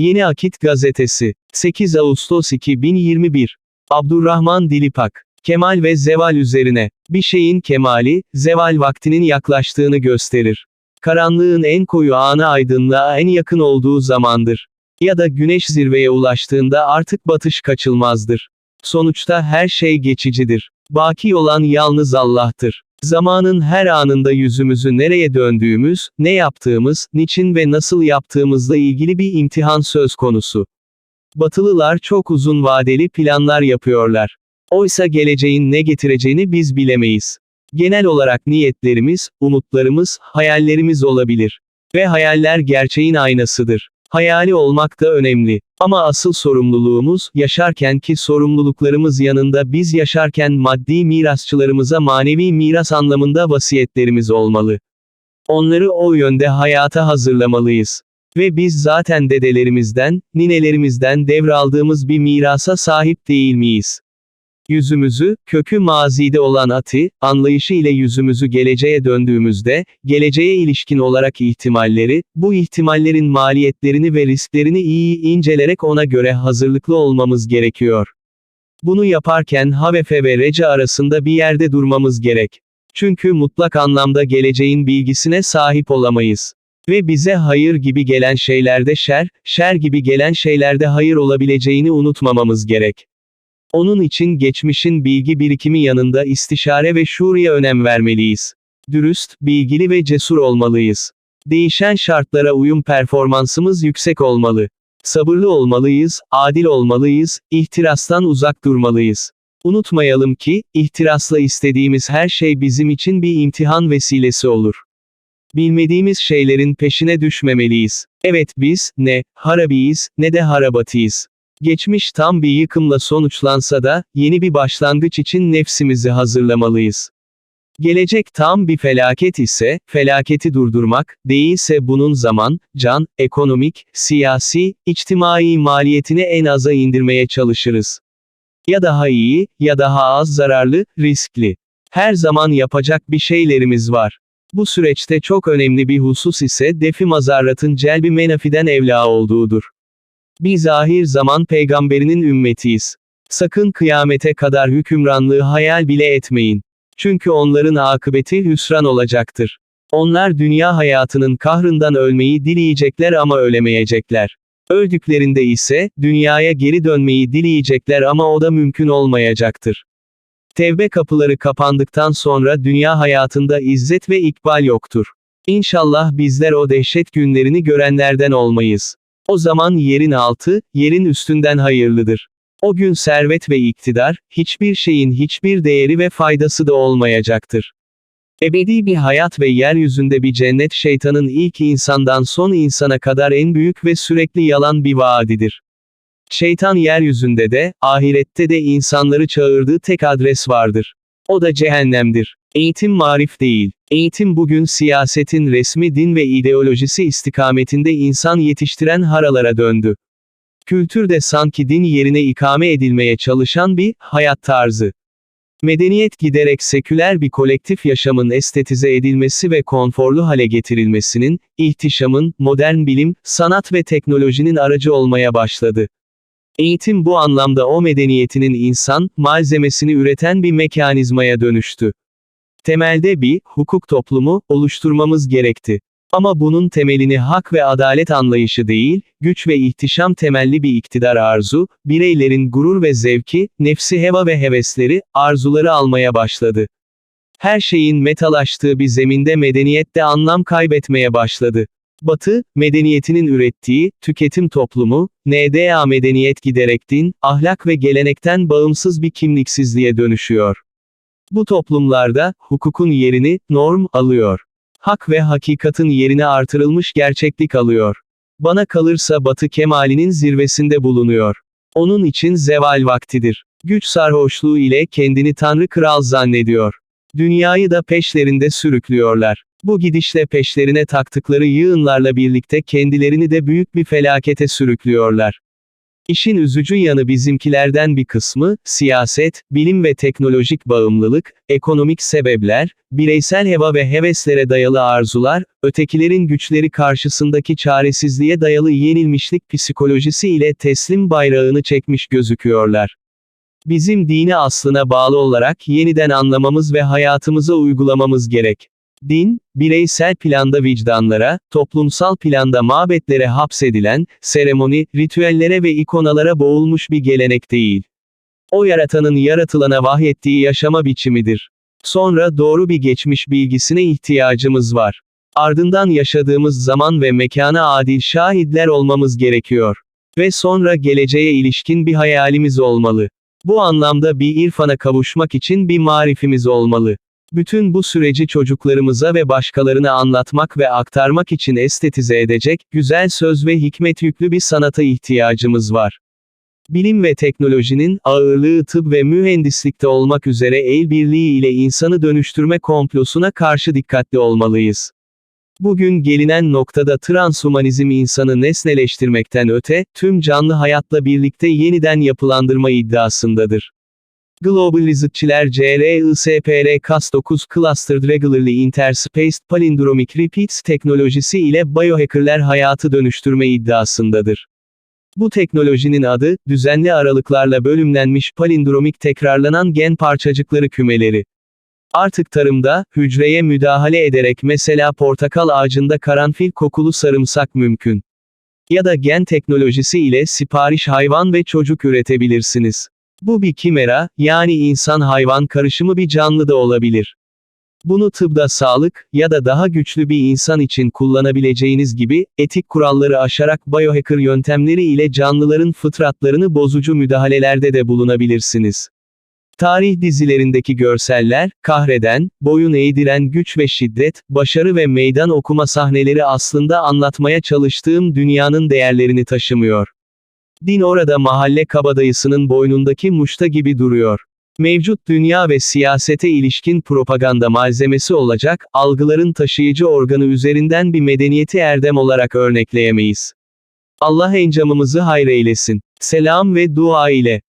Yeni Akit Gazetesi. 8 Ağustos 2021. Abdurrahman Dilipak. Kemal ve zeval üzerine. Bir şeyin kemali, zeval vaktinin yaklaştığını gösterir. Karanlığın en koyu anı aydınlığa en yakın olduğu zamandır. Ya da güneş zirveye ulaştığında artık batış kaçılmazdır. Sonuçta her şey geçicidir. Baki olan yalnız Allah'tır. Zamanın her anında yüzümüzü nereye döndüğümüz, ne yaptığımız, niçin ve nasıl yaptığımızla ilgili bir imtihan söz konusu. Batılılar çok uzun vadeli planlar yapıyorlar. Oysa geleceğin ne getireceğini biz bilemeyiz. Genel olarak niyetlerimiz, umutlarımız, hayallerimiz olabilir. Ve hayaller gerçeğin aynasıdır. Hayali olmak da önemli. Ama asıl sorumluluğumuz, yaşarkenki sorumluluklarımız yanında biz yaşarken maddi mirasçılarımıza manevi miras anlamında vasiyetlerimiz olmalı. Onları o yönde hayata hazırlamalıyız. Ve biz zaten dedelerimizden, ninelerimizden devraldığımız bir mirasa sahip değil miyiz? Yüzümüzü, kökü mazide olan ati, anlayışı ile yüzümüzü geleceğe döndüğümüzde, geleceğe ilişkin olarak ihtimalleri, bu ihtimallerin maliyetlerini ve risklerini iyi incelerek ona göre hazırlıklı olmamız gerekiyor. Bunu yaparken havefe ve reca arasında bir yerde durmamız gerek. Çünkü mutlak anlamda geleceğin bilgisine sahip olamayız. Ve bize hayır gibi gelen şeylerde şer, şer gibi gelen şeylerde hayır olabileceğini unutmamamız gerek. Onun için geçmişin bilgi birikimi yanında istişare ve şuurya önem vermeliyiz. Dürüst, bilgili ve cesur olmalıyız. Değişen şartlara uyum performansımız yüksek olmalı. Sabırlı olmalıyız, adil olmalıyız, ihtirastan uzak durmalıyız. Unutmayalım ki, ihtirasla istediğimiz her şey bizim için bir imtihan vesilesi olur. Bilmediğimiz şeylerin peşine düşmemeliyiz. Evet biz, ne, harabiyiz, ne de harabatiyiz. Geçmiş tam bir yıkımla sonuçlansa da, yeni bir başlangıç için nefsimizi hazırlamalıyız. Gelecek tam bir felaket ise, felaketi durdurmak, değilse bunun zaman, can, ekonomik, siyasi, içtimai maliyetini en aza indirmeye çalışırız. Ya daha iyi, ya daha az zararlı, riskli. Her zaman yapacak bir şeylerimiz var. Bu süreçte çok önemli bir husus ise defi mazarratın celbi menafiden evla olduğudur. Biz ahir zaman peygamberinin ümmetiyiz. Sakın kıyamete kadar hükümranlığı hayal bile etmeyin. Çünkü onların akıbeti hüsran olacaktır. Onlar dünya hayatının kahrından ölmeyi dileyecekler ama ölemeyecekler. Öldüklerinde ise, dünyaya geri dönmeyi dileyecekler ama o da mümkün olmayacaktır. Tevbe kapıları kapandıktan sonra dünya hayatında izzet ve ikbal yoktur. İnşallah bizler o dehşet günlerini görenlerden olmayız. O zaman yerin altı, yerin üstünden hayırlıdır. O gün servet ve iktidar, hiçbir şeyin hiçbir değeri ve faydası da olmayacaktır. Ebedi bir hayat ve yeryüzünde bir cennet şeytanın ilk insandan son insana kadar en büyük ve sürekli yalan bir vaadidir. Şeytan yeryüzünde de, ahirette de insanları çağırdığı tek adres vardır. O da cehennemdir. Eğitim marif değil. Eğitim bugün siyasetin resmi din ve ideolojisi istikametinde insan yetiştiren haralara döndü. Kültür de sanki din yerine ikame edilmeye çalışan bir hayat tarzı. Medeniyet giderek seküler bir kolektif yaşamın estetize edilmesi ve konforlu hale getirilmesinin, ihtişamın, modern bilim, sanat ve teknolojinin aracı olmaya başladı. Eğitim bu anlamda o medeniyetinin insan, malzemesini üreten bir mekanizmaya dönüştü. Temelde bir, hukuk toplumu, oluşturmamız gerekti. Ama bunun temelini hak ve adalet anlayışı değil, güç ve ihtişam temelli bir iktidar arzu, bireylerin gurur ve zevki, nefsi heva ve hevesleri, arzuları almaya başladı. Her şeyin metalaştığı bir zeminde medeniyet de anlam kaybetmeye başladı. Batı, medeniyetinin ürettiği, tüketim toplumu, NDA medeniyet giderek din, ahlak ve gelenekten bağımsız bir kimliksizliğe dönüşüyor. Bu toplumlarda, hukukun yerini, norm, alıyor. Hak ve hakikatin yerine artırılmış gerçeklik alıyor. Bana kalırsa Batı kemalinin zirvesinde bulunuyor. Onun için zeval vaktidir. Güç sarhoşluğu ile kendini tanrı kral zannediyor. Dünyayı da peşlerinde sürüklüyorlar. Bu gidişle peşlerine taktıkları yığınlarla birlikte kendilerini de büyük bir felakete sürüklüyorlar. İşin üzücü yanı bizimkilerden bir kısmı, siyaset, bilim ve teknolojik bağımlılık, ekonomik sebepler, bireysel heva ve heveslere dayalı arzular, ötekilerin güçleri karşısındaki çaresizliğe dayalı yenilmişlik psikolojisi ile teslim bayrağını çekmiş gözüküyorlar. Bizim dini aslına bağlı olarak yeniden anlamamız ve hayatımıza uygulamamız gerek. Din, bireysel planda vicdanlara, toplumsal planda mabetlere hapsedilen, seremoni, ritüellere ve ikonalara boğulmuş bir gelenek değil. O yaratanın yaratılana vahyettiği yaşama biçimidir. Sonra doğru bir geçmiş bilgisine ihtiyacımız var. Ardından yaşadığımız zaman ve mekana adil şahitler olmamız gerekiyor. Ve sonra geleceğe ilişkin bir hayalimiz olmalı. Bu anlamda bir irfana kavuşmak için bir marifimiz olmalı. Bütün bu süreci çocuklarımıza ve başkalarına anlatmak ve aktarmak için estetize edecek, güzel söz ve hikmet yüklü bir sanata ihtiyacımız var. Bilim ve teknolojinin, ağırlığı tıp ve mühendislikte olmak üzere el birliği ile insanı dönüştürme komplosuna karşı dikkatli olmalıyız. Bugün gelinen noktada transhumanizm insanı nesneleştirmekten öte, tüm canlı hayatla birlikte yeniden yapılandırma iddiasındadır. Globalizedçiler CRISPR Cas9 Clustered Regularly Interspaced Palindromic Repeats teknolojisi ile biohackerler hayatı dönüştürme iddiasındadır. Bu teknolojinin adı, düzenli aralıklarla bölümlenmiş palindromik tekrarlanan gen parçacıkları kümeleri. Artık tarımda, hücreye müdahale ederek mesela portakal ağacında karanfil kokulu sarımsak mümkün. Ya da gen teknolojisi ile sipariş hayvan ve çocuk üretebilirsiniz. Bu bir kimera, yani insan-hayvan karışımı bir canlı da olabilir. Bunu tıbda sağlık, ya da daha güçlü bir insan için kullanabileceğiniz gibi, etik kuralları aşarak biohacker yöntemleri ile canlıların fıtratlarını bozucu müdahalelerde de bulunabilirsiniz. Tarih dizilerindeki görseller, kahreden, boyun eğdiren güç ve şiddet, başarı ve meydan okuma sahneleri aslında anlatmaya çalıştığım dünyanın değerlerini taşımıyor. Din orada mahalle kabadayısının boynundaki muşta gibi duruyor. Mevcut dünya ve siyasete ilişkin propaganda malzemesi olacak, algıların taşıyıcı organı üzerinden bir medeniyeti erdem olarak örnekleyemeyiz. Allah encamımızı hayreylesin. Selam ve dua ile.